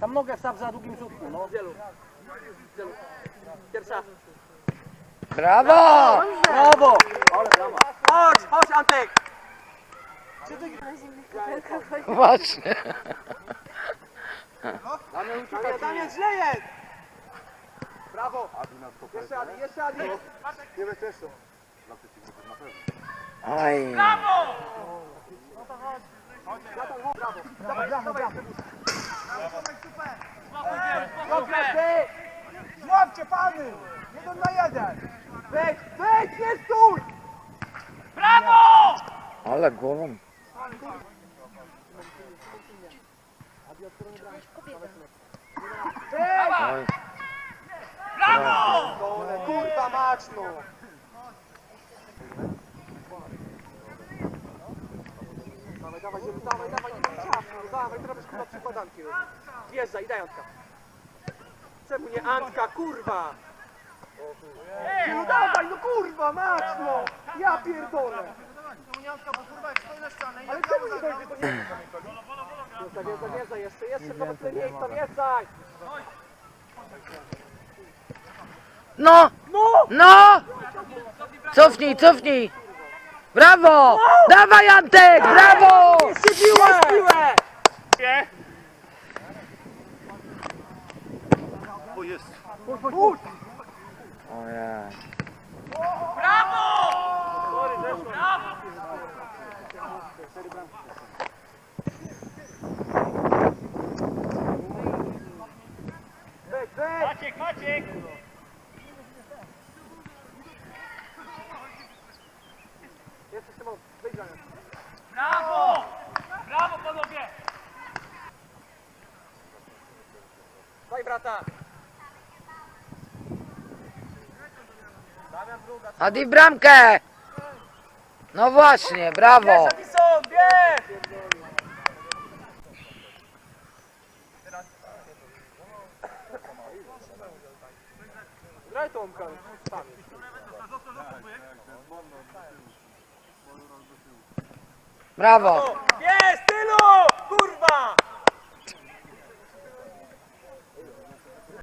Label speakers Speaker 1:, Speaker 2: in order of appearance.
Speaker 1: Tam nogę wstaw za długim słupku, no.
Speaker 2: Pierwsza.
Speaker 3: Brawo!
Speaker 1: Brawo! Ale brawo.
Speaker 2: Chodź, chodź Antek!
Speaker 3: Czy ty Właśnie.
Speaker 2: Damian, uciekaj. Damian, źle jest! Brawo! Jeszcze Adi, jeszcze Adi! Nie
Speaker 3: Aj.
Speaker 2: Dawaj, dawaj, dawaj. Ty! Złapcie pany! Jeden na jeden! Nie stój!
Speaker 3: Ale głową.
Speaker 2: Dole, kurwa mać no! Dawaj, dawaj, dawaj, dawaj, nie ciasno, dawaj, teraz kurwa przykładanki robić. Wjeżdżaj, daj Antka. Czemu nie Antka, kurwa? No dawaj, no kurwa, mać no! Ja pierdolę! Ale czemu nie dojdzie do niego? Wjeżdżaj, wjeżdżaj, wjeżdżaj, jeszcze, jeszcze, zobacz te miejsca, wjeżdżaj!
Speaker 3: No! No! Cofnij, cofnij! Brawo! Dawaj Antek! Brawo!
Speaker 2: Jeszcze piłę! Puść!
Speaker 3: Ojej.
Speaker 2: Wejdź, wejdź!
Speaker 4: Maciek, Maciek!
Speaker 2: Za nią.
Speaker 4: Brawo! Brawo panowie!
Speaker 2: Daj brata! Damian druga.
Speaker 3: Adi bramkę! No właśnie, brawo!
Speaker 2: Bierz bierz! Graj Tomka, tam jest.
Speaker 3: Brawo!